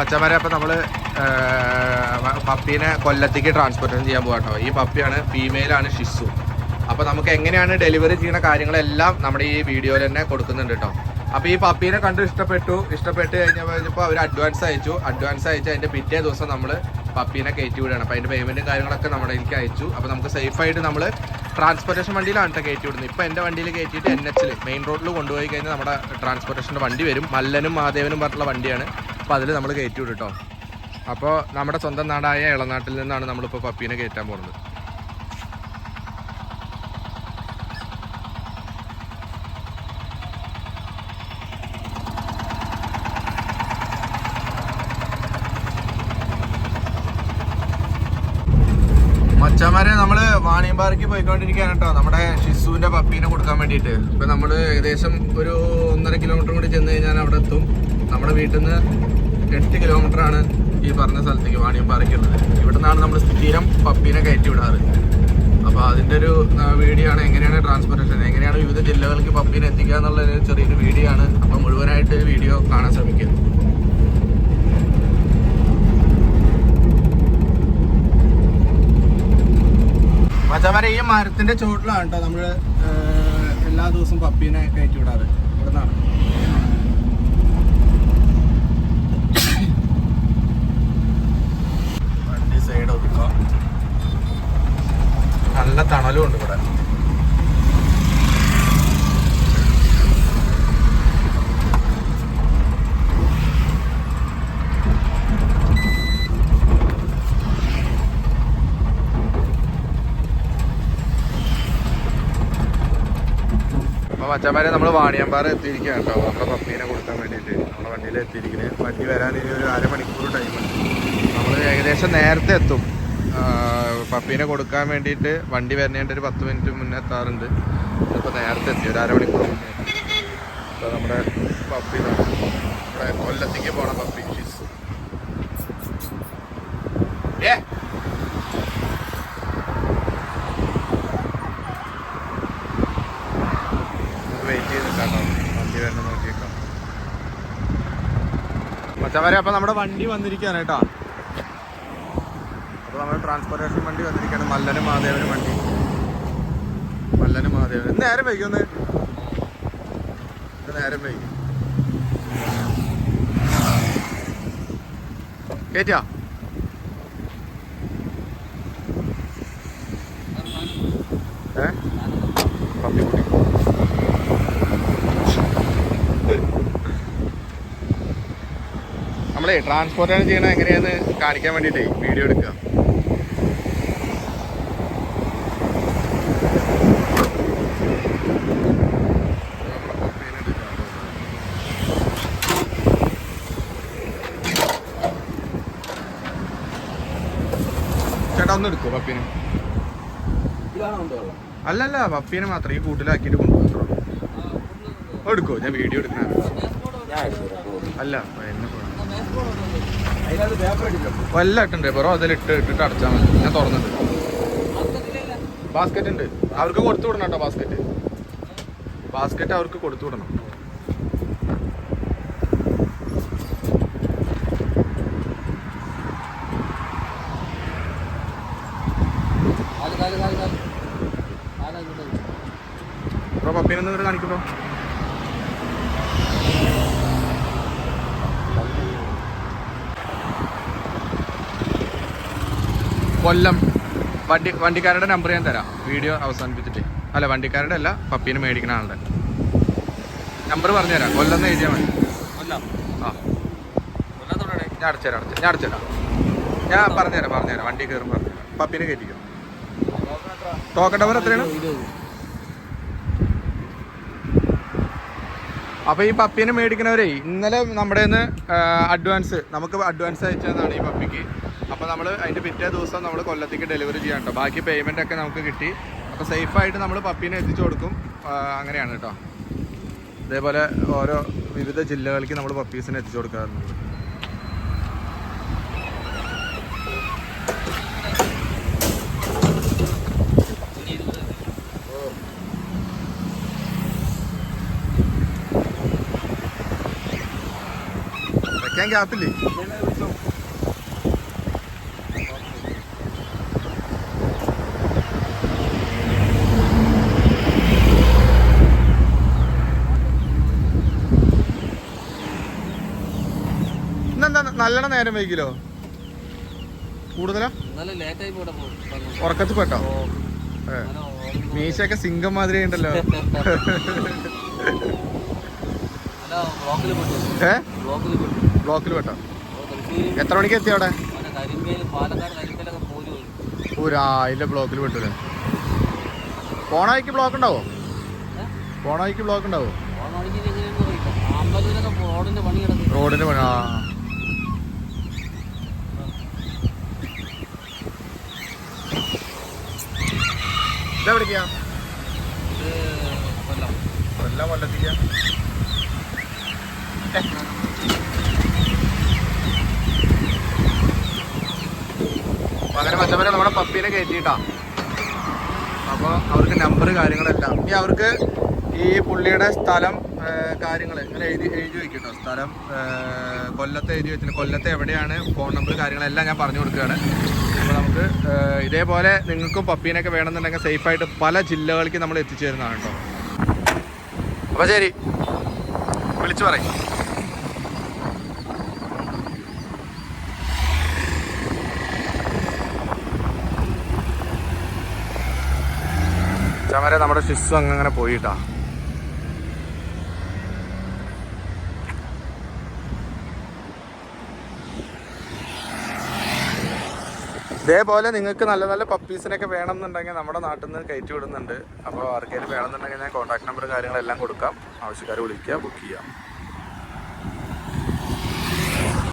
മച്ചന്മാരെ അപ്പം നമ്മൾ പപ്പീനെ കൊല്ലത്തേക്ക് ട്രാൻസ്പോർട്ടേഷൻ ചെയ്യാൻ പോകാട്ടോ ഈ പപ്പിയാണ് ഫീമെയിലാണ് ഷിസു. അപ്പോൾ നമുക്ക് എങ്ങനെയാണ് ഡെലിവറി ചെയ്യുന്ന കാര്യങ്ങളെല്ലാം നമ്മുടെ ഈ വീഡിയോയിൽ തന്നെ കൊടുക്കുന്നുണ്ട് കേട്ടോ അപ്പോൾ ഈ പപ്പീനെ കണ്ട് ഇഷ്ടപ്പെട്ടു ഇഷ്ടപ്പെട്ട് കഴിഞ്ഞപ്പോൾ അവർ അഡ്വാൻസ് അയച്ചു. അഡ്വാൻസ് അയച്ച് അതിന്റെ പിറ്റേ ദിവസം നമ്മൾ പപ്പീനെ കയറ്റി വിടുകയാണ്. അപ്പോൾ അതിന്റെ പേയ്മെന്റും കാര്യങ്ങളൊക്കെ നമ്മുടെ എനിക്ക് അയച്ചു. അപ്പോൾ നമുക്ക് സേഫായിട്ട് നമ്മൾ ട്രാൻസ്പോർട്ടേഷൻ വണ്ടിയിലാണ് കേട്ടോ കയറ്റി വിടുന്നത്. ഇപ്പോൾ എന്റെ വണ്ടിയിൽ കയറ്റിയിട്ട് എൻ എച്ചിൽ മെയിൻ റോഡിൽ കൊണ്ടുപോയി കഴിഞ്ഞാൽ നമ്മുടെ ട്രാൻസ്പോർട്ടേഷന്റെ വണ്ടി വരും. മല്ലനും മാധേവനും പറഞ്ഞിട്ടുള്ള വണ്ടിയാണ്. അപ്പോൾ അതിൽ നമ്മൾ കയറ്റി വിടും കേട്ടോ അപ്പോൾ നമ്മുടെ സ്വന്തം നാടായ ഇളനാട്ടിൽ നിന്നാണ് നമ്മളിപ്പോൾ പപ്പീനെ കയറ്റാൻ പോകുന്നത് മച്ചാമാരെ നമ്മൾ വാണിയമ്പാറയ്ക്ക് പോയിക്കൊണ്ടിരിക്കുകയാണ് കേട്ടോ നമ്മുടെ ഷിസുവിന്റെ പപ്പീനെ കൊടുക്കാൻ വേണ്ടിയിട്ട്. ഇപ്പം നമ്മൾ ഏകദേശം ഒരു ഒന്നര കിലോമീറ്റർ കൂടി ചെന്ന് കഴിഞ്ഞാൽ അവിടെ എത്തും. നമ്മുടെ വീട്ടിൽ നിന്ന് എട്ട് കിലോമീറ്റർ ആണ് ഈ പറഞ്ഞ സ്ഥലത്തേക്ക് വാണിയം ഉള്ളത് ഇവിടെ നിന്നാണ് നമ്മൾ സ്ഥിരം പപ്പീനെ കയറ്റി വിടാറ് അപ്പോൾ അതിന്റെ ഒരു വീഡിയോ ആണ് എങ്ങനെയാണ് ട്രാൻസ്പോർട്ടേഷൻ എങ്ങനെയാണ് വിവിധ ജില്ലകൾക്ക് പപ്പീനെ എത്തിക്കുക എന്നുള്ള ഒരു ചെറിയൊരു വീഡിയോ ആണ് അപ്പോൾ മുഴുവനായിട്ട് വീഡിയോ കാണാൻ ശ്രമിക്കുക. മച്ചമാരെ ഈ മരത്തിന്റെ ചോട്ടിലാണ് കേട്ടോ നമ്മൾ എല്ലാ ദിവസവും പപ്പീനെ കയറ്റി വിടാറ് ഇവിടെ വണ്ടി തണലും ഉണ്ട് ഇവിടെ. മച്ചന്മാരെ നമ്മൾ വാണിയമ്പാറ എത്തിയിരിക്കുകയാണ് കേട്ടോ. നമ്മുടെ പപ്പീനെ കൊടുക്കാൻ വേണ്ടിയിട്ട്. നമ്മുടെ വണ്ടിയിൽ എത്തിയിരിക്കുന്നത് വണ്ടി വരാൻ ഇനി ഒരു അരമണിക്കൂർ ടൈമുണ്ട് നമ്മൾ ഏകദേശം നേരത്തെ എത്തും. പപ്പീനെ കൊടുക്കാൻ വേണ്ടിയിട്ട് വണ്ടി വരുന്നതിന്റെ ഒരു പത്ത് മിനിറ്റ് മുന്നേ എത്താറുണ്ട്. ഇപ്പോൾ നേരത്തെ എത്തി ഒരു അരമണിക്കൂർ മുന്നേ അപ്പോൾ നമ്മുടെ പപ്പി നമ്മുടെ കൊല്ലത്തേക്ക് പോണ പപ്പി. ഷിസ് ഏ വെയിറ്റ് ചെയ്ത് വണ്ടി വരണം നോക്കിയേക്കാം. മച്ചവരെ അപ്പൊ നമ്മുടെ വണ്ടി വന്നിരിക്കുകയാണ് കേട്ടോ. ട്രാൻസ്പോർട്ടേഷൻ വണ്ടി വന്നിരിക്കുകയാണ് മല്ലനും മഹാദേവനും വണ്ടി. മല്ലനും ഇത് നേരം വൈകി നേരം വൈകി. പപ്പിക്കുട്ടി നമ്മളെ ട്രാൻസ്പോർട്ടേഷൻ ചെയ്യണത് എങ്ങനെയാന്ന് കാണിക്കാൻ വേണ്ടിയിട്ടേ വീഡിയോ എടുക്കുക. ചേട്ടാ ഒന്ന് എടുക്കോ പപ്പീനെ. അല്ലല്ല പപ്പീനെ മാത്രം. ഈ കൂട്ടിലാക്കിയിട്ട് കൊണ്ടുപോകും എടുക്കോ ഞാൻ വീഡിയോ എടുക്കണ അല്ല എന്നെ വല്ല ഇട്ടുണ്ട് പറോ ഇട്ട് ഇട്ടിട്ട് അടച്ചാൽ മതി. ഞാൻ തുറന്നിട്ട്. ബാസ്ക്കറ്റ് ഉണ്ട്. അവർക്ക് കൊടുത്തു വിടണം കേട്ടോ ബാസ്ക്കറ്റ് ബാസ്ക്കറ്റ് അവർക്ക് കൊടുത്തു വിടണം. ബ്രോ പപ്പീനെ ഒന്ന് കൊല്ലം. വണ്ടി വണ്ടിക്കാരുടെ നമ്പർ ഞാൻ തരാം. വീഡിയോ അവസാനിപ്പിച്ചിട്ട്. അല്ല വണ്ടിക്കാരുടെ അല്ല പപ്പീന് മേടിക്കുന്ന ആളുടെ. നമ്പർ പറഞ്ഞുതരാം കൊല്ലം എന്ന് എഴുതിയാൽ മതി. ആ. ഞാൻ അടച്ചുതരാം അടച്ചു ഞാൻ അടച്ചുതരാം ഞാൻ പറഞ്ഞുതരാം പറഞ്ഞുതരാം വണ്ടി കയറും പറഞ്ഞു പപ്പീനെ കയറ്റിക്കും. ടോക്കൺ നമ്പർ എത്രയാണ്? അപ്പൊ ഈ പപ്പീനെ മേടിക്കണവരെ ഇന്നലെ നമ്മുടെ അഡ്വാൻസ് നമുക്ക് അഡ്വാൻസ് അയച്ചതാണ് ഈ പപ്പിക്ക്. അപ്പൊ നമ്മൾ അതിന്റെ പിറ്റേ ദിവസം നമ്മൾ കൊല്ലത്തേക്ക് ഡെലിവറി ചെയ്യാൻ കേട്ടോ ബാക്കി പേയ്മെന്റ് ഒക്കെ നമുക്ക് കിട്ടി. അപ്പൊ സേഫ് ആയിട്ട് നമ്മൾ പപ്പീനെ എത്തിച്ചു കൊടുക്കും. അങ്ങനെയാണ് കേട്ടോ അതേപോലെ ഓരോ വിവിധ ജില്ലകളിലേക്ക് നമ്മൾ പപ്പീസിനെ എത്തിച്ചു കൊടുക്കാറുണ്ട്. വിളിക്കാൻ ഗ്യാപ്പില്ലേ? ഇന്നെന്താ നല്ലോണം നേരം വൈകിലോ? കൂടുതലാ? ഉറക്കത്തിൽ പോട്ടെ? മീശയൊക്കെ സിംഗം മാതിരി ഉണ്ടല്ലോ. ഏ? ബ്ലോക്കിൽ പെട്ടു. എത്ര മണിക്ക് എത്തി അവിടെ? ഊരാ അതിന്റെ ബ്ലോക്കിൽ പെട്ടൂലേ പോണായിക്ക് ബ്ലോക്ക് ഉണ്ടാവോ പോണായിക്ക് ബ്ലോക്ക് ഉണ്ടാവോ റോഡിന്റെ പണി ആ. ഇതെവിടേക്കാ? ഇത് കൊല്ലം. കൊല്ലം കൊല്ലത്തേക്കാ? അങ്ങനെ മച്ചവരെ നമ്മുടെ പപ്പീനെ കയറ്റിയിട്ടാ. അപ്പോൾ അവർക്ക് നമ്പർ കാര്യങ്ങളെല്ലാം. ഇനി അവർക്ക് ഈ പുള്ളിയുടെ സ്ഥലം കാര്യങ്ങൾ ഇങ്ങനെ എഴുതി എഴുതി വെക്കട്ടോ. സ്ഥലം കൊല്ലത്തെ എഴുതി വെച്ചിട്ട് കൊല്ലത്തെ എവിടെയാണ് ഫോൺ നമ്പർ കാര്യങ്ങളെല്ലാം ഞാൻ പറഞ്ഞു കൊടുക്കുകയാണ്. അപ്പോൾ നമുക്ക് ഇതേപോലെ നിങ്ങൾക്കും പപ്പീനൊക്കെ വേണമെന്നുണ്ടെങ്കിൽ സേഫായിട്ട് പല ജില്ലകളിലേക്ക് നമ്മൾ എത്തിച്ചേരുന്നതാണ് കേട്ടോ. അപ്പോൾ ശരി. വിളിച്ചു പറയും. ചമര നമ്മുടെ ശിശു അങ്ങനെ പോയിട്ടാ. ഇതേപോലെ നിങ്ങൾക്ക് നല്ല നല്ല പപ്പീസിനൊക്കെ വേണമെന്നുണ്ടെങ്കിൽ നമ്മുടെ നാട്ടിൽ നിന്ന് കയറ്റി വിടുന്നുണ്ട്. അപ്പോൾ ആർക്കെങ്കിലും വേണമെന്നുണ്ടെങ്കിൽ ഞാൻ കോൺടാക്ട് നമ്പർ കാര്യങ്ങളെല്ലാം കൊടുക്കാം. ആവശ്യക്കാർ വിളിക്കുക ബുക്ക് ചെയ്യാം.